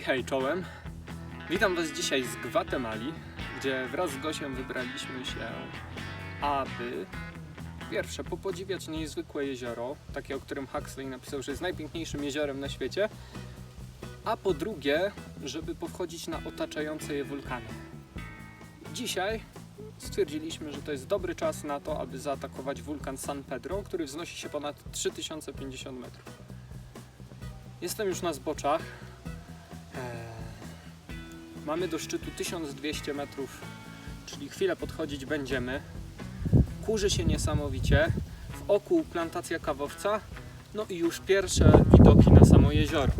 Hej, hej, czołem. Witam Was dzisiaj z Gwatemali, gdzie wraz z Gosiem wybraliśmy się, aby pierwsze popodziwiać niezwykłe jezioro, takie o którym Huxley napisał, że jest najpiękniejszym jeziorem na świecie, a po drugie, żeby powchodzić na otaczające je wulkany. Dzisiaj stwierdziliśmy, że to jest dobry czas na to, aby zaatakować wulkan San Pedro, który wznosi się ponad 3050 metrów. Jestem już na zboczach. Mamy do szczytu 1200 metrów, czyli chwilę podchodzić będziemy. Kurzy się niesamowicie. W oku plantacja kawowca. No i już pierwsze widoki na samo jezioro.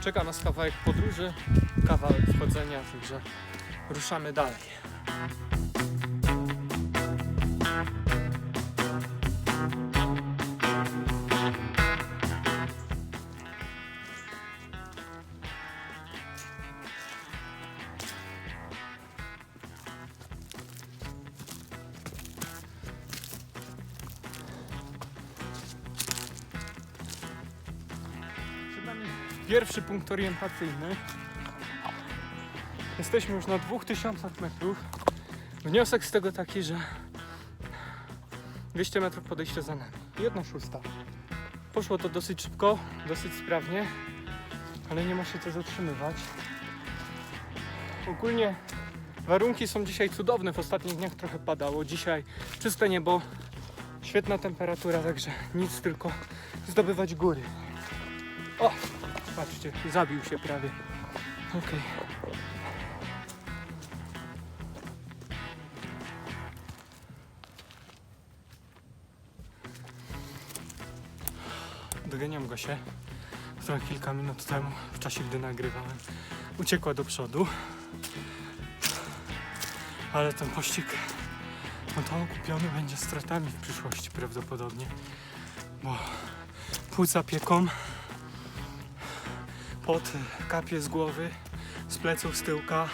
Czeka nas kawałek podróży, kawałek wchodzenia, także ruszamy dalej. Pierwszy punkt orientacyjny. Jesteśmy już na 2000 metrów. Wniosek z tego taki, że 200 metrów podejścia za nami. Jedna szósta. Poszło to dosyć szybko, dosyć sprawnie, ale nie ma się co zatrzymywać. Ogólnie warunki są dzisiaj cudowne. W ostatnich dniach trochę padało. Dzisiaj czyste niebo, świetna temperatura, także nic tylko zdobywać góry. O! Patrzcie, zabił się prawie. Okej. Doganiam go się, która kilka minut temu, w czasie gdy nagrywałem, uciekła do przodu. Ale ten pościg, no to okupiony będzie stratami w przyszłości prawdopodobnie, bo płuca pieką, pot kapie z głowy, z pleców, z tyłka.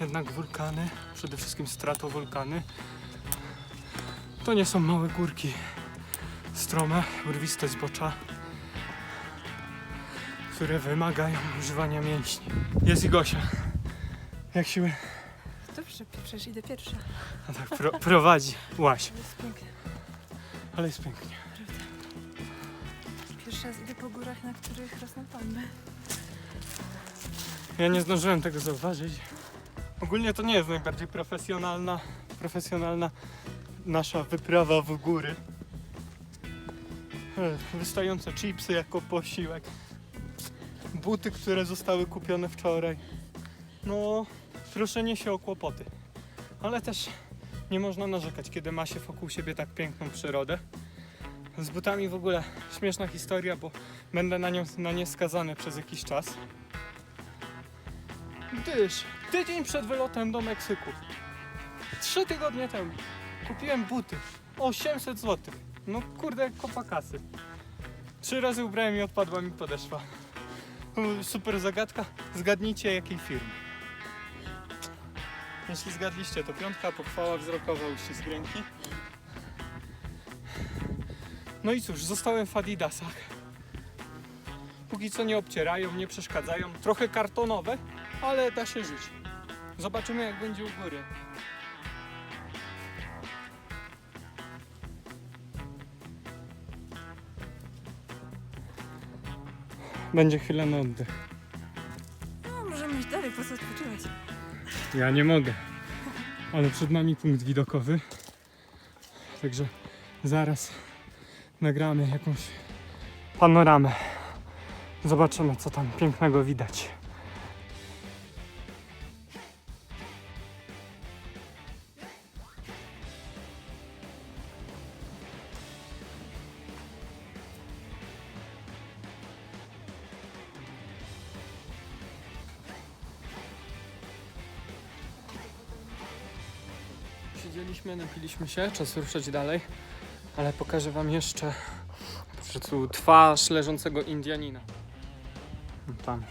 Jednak wulkany, przede wszystkim stratowulkany, to nie są małe górki. Strome, urwiste zbocza, które wymagają używania mięśni. Jest i Gosia. Jak siły? Przecież idę pierwsza. A tak pro, prowadzi. Łaś, jest pięknie, ale jest pięknie. Pierwszy raz idę po górach, na których rosną palmy. Ja nie zdążyłem tego zauważyć. Ogólnie to nie jest najbardziej profesjonalna, profesjonalna nasza wyprawa w góry. E, Wystające chipsy jako posiłek. Buty, które zostały kupione wczoraj. No, proszenie się o kłopoty. Ale też nie można narzekać, kiedy ma się wokół siebie tak piękną przyrodę. Z butami w ogóle śmieszna historia, bo będę na, nią, na nie skazany przez jakiś czas. Gdyż tydzień przed wylotem do Meksyku, trzy tygodnie temu, kupiłem buty 800 zł. No kurde, kopa kasy. Trzy razy ubrałem i odpadła mi podeszwa. Super zagadka. Zgadnijcie jakiej firmy. Jeśli zgadliście, to piątka, pochwała wzrokowa, uścisk ręki. No i cóż, zostałem w Adidasach. Póki co nie obcierają, nie przeszkadzają. Trochę kartonowe, ale da się żyć. Zobaczymy jak będzie u góry. Będzie chwilę na oddech. No, możemy iść dalej, po co odpoczywać? Ja nie mogę. Ale przed nami punkt widokowy. Także zaraz nagramy jakąś panoramę. Zobaczymy co tam pięknego widać. Siedzieliśmy, napiliśmy się, czas ruszać dalej, ale pokażę wam jeszcze po prostu twarz leżącego Indianina. Tam.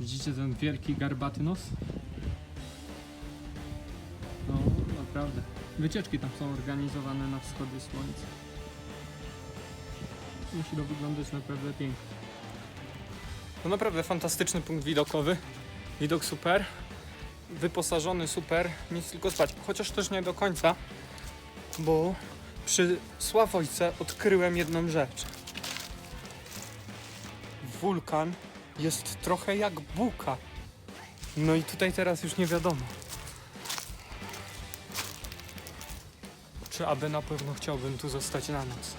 Widzicie ten wielki garbaty nos? naprawdę. Wycieczki tam są organizowane na wschody słońca. Musi to wyglądać naprawdę pięknie. To naprawdę fantastyczny punkt widokowy. Widok super. Wyposażony super. Nic tylko spać. Chociaż też nie do końca, bo przy Sławojce odkryłem jedną rzecz. Wulkan jest trochę jak buka. No i tutaj teraz już nie wiadomo. Czy aby na pewno chciałbym tu zostać na noc?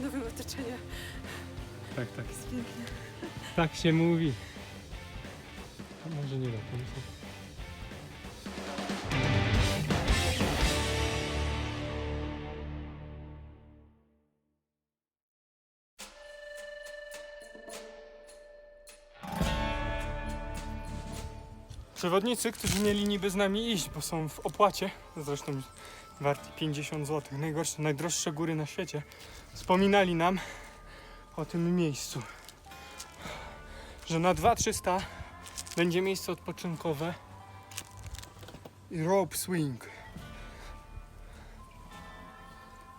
Nowym otoczeniem. Tak, tak. Jest pięknie. Tak się mówi. A może nie końca. Przewodnicy, którzy mieli niby z nami iść, bo są w opłacie, zresztą warti 50 zł, najgorsze, najdroższe góry na świecie, wspominali nam o tym miejscu że na 2300 będzie miejsce odpoczynkowe i rope swing.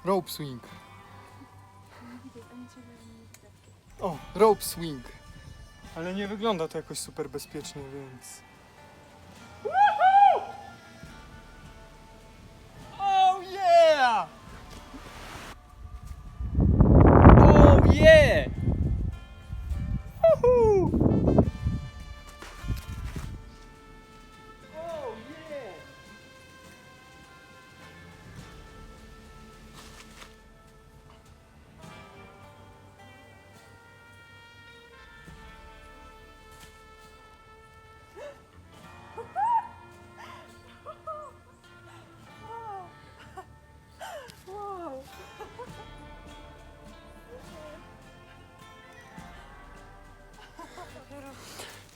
Rope swing. O, rope swing. Ale nie wygląda to jakoś super bezpiecznie, więc.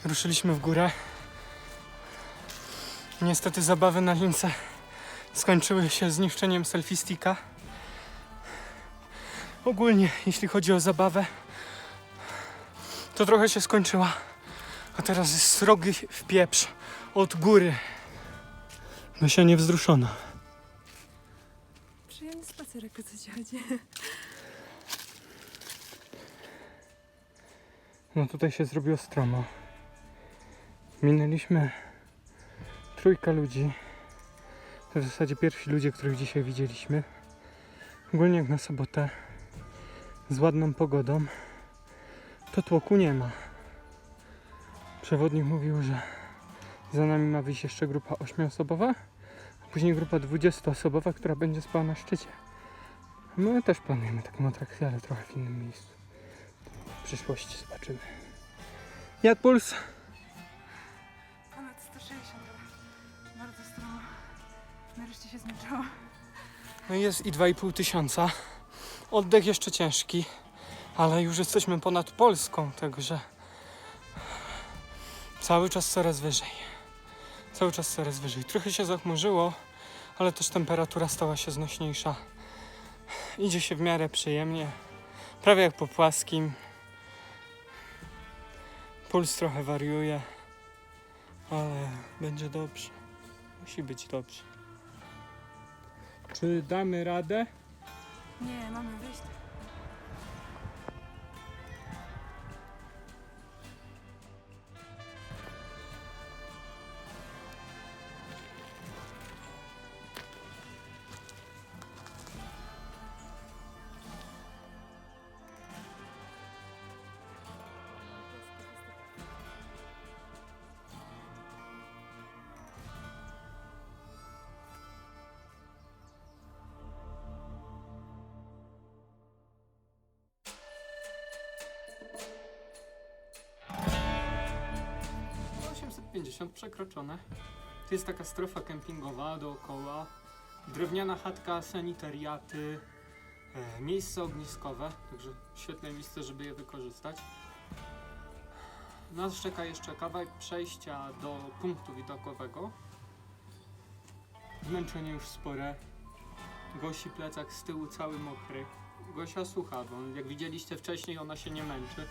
Ruszyliśmy w górę. Niestety zabawy na lince skończyły się zniszczeniem selfie sticka. Ogólnie, jeśli chodzi o zabawę, to trochę się skończyła. A teraz jest srogi w pieprz od góry. Mysia niewzruszona. Przyjemny spacerek, o co ci chodzi? No tutaj się zrobiło stromo. Minęliśmy trójkę ludzi. To w zasadzie pierwsi ludzie, których dzisiaj widzieliśmy. Ogólnie jak na sobotę z ładną pogodą to tłoku nie ma. Przewodnik mówił, że za nami ma wyjść jeszcze grupa ośmioosobowa, a później grupa 20-osobowa, która będzie spała na szczycie. My też planujemy taką atrakcję, ale trochę w innym miejscu w przyszłości zobaczymy. Jak puls? Nareszcie się zmęczyłam. No jest i 2,5 tysiąca. Oddech jeszcze ciężki, ale już jesteśmy ponad Polską, także cały czas coraz wyżej. Cały czas coraz wyżej. Trochę się zachmurzyło, ale też temperatura stała się znośniejsza. Idzie się w miarę przyjemnie, prawie jak po płaskim. Puls trochę wariuje, ale będzie dobrze. Musi być dobrze. Czy damy radę? Nie, mamy wyjść. No 850 przekroczone. To jest taka strefa kempingowa dookoła. Drewniana chatka, sanitariaty, e, miejsce ogniskowe, także świetne miejsce, żeby je wykorzystać. Nas czeka jeszcze kawałek przejścia do punktu widokowego. Zmęczenie już spore. Gosi plecak z tyłu cały mokry. Gosia słucha, bo jak widzieliście wcześniej, ona się nie męczy.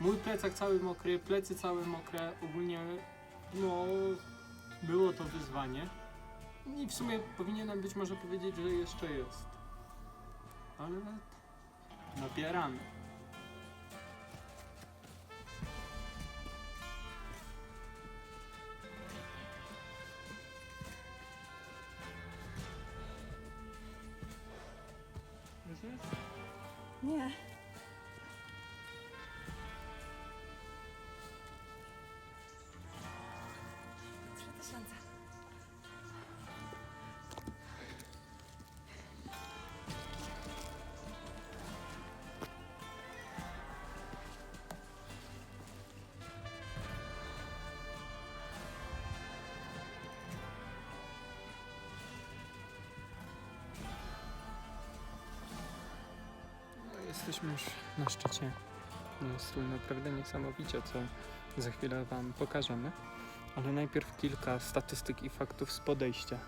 Mój plecak cały mokry, plecy całe mokre. Ogólnie, no, było to wyzwanie. I w sumie powinienem być może powiedzieć, że jeszcze jest. Ale napieramy. Nie. Jesteśmy już na szczycie. Jest tu naprawdę niesamowicie, co za chwilę Wam pokażemy. Ale najpierw kilka statystyk i faktów z podejścia.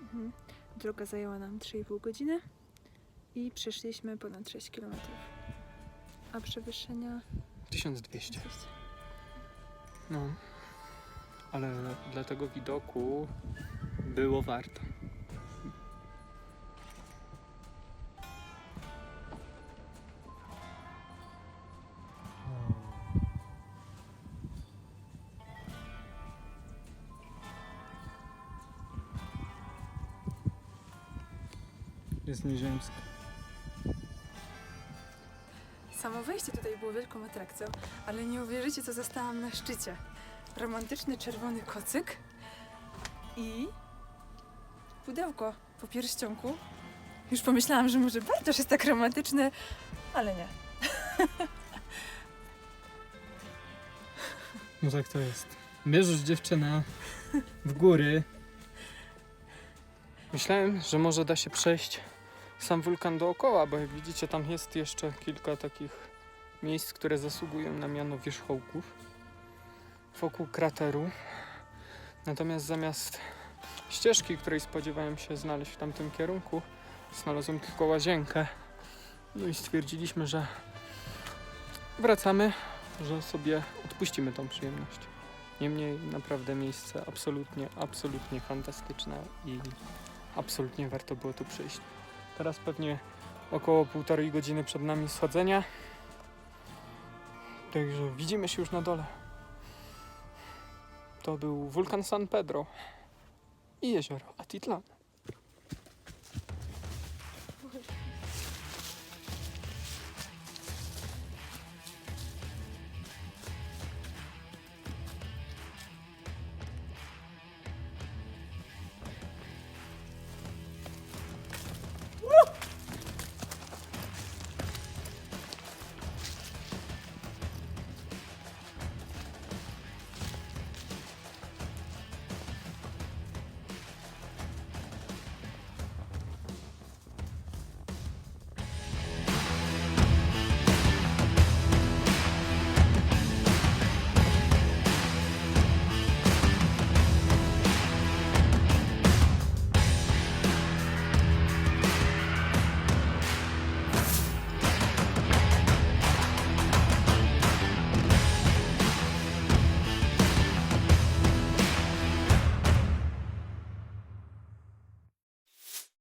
Mhm. Droga zajęła nam 3,5 godziny i przeszliśmy ponad 6 km. A przewyższenia 1200. 200. No, ale dla tego widoku było warto. Jest nieziemska. Samo wejście tutaj było wielką atrakcją, ale nie uwierzycie, co zostałam na szczycie. Romantyczny czerwony kocyk i pudełko po pierścionku. Już pomyślałam, że może Bartosz jest tak romantyczny, ale nie. No tak to jest. Bierzesz dziewczynę w góry. Myślałem, że może da się przejść sam wulkan dookoła, bo jak widzicie tam jest jeszcze kilka takich miejsc, które zasługują na miano wierzchołków wokół krateru. Natomiast zamiast ścieżki, której spodziewałem się znaleźć w tamtym kierunku, znalazłem tylko łazienkę. No i stwierdziliśmy, że wracamy że sobie odpuścimy tą przyjemność. Niemniej naprawdę miejsce absolutnie, absolutnie fantastyczne i absolutnie warto było tu przyjść. Teraz pewnie około półtorej godziny przed nami schodzenia. Także widzimy się już na dole. To był wulkan San Pedro i jezioro Atitlan.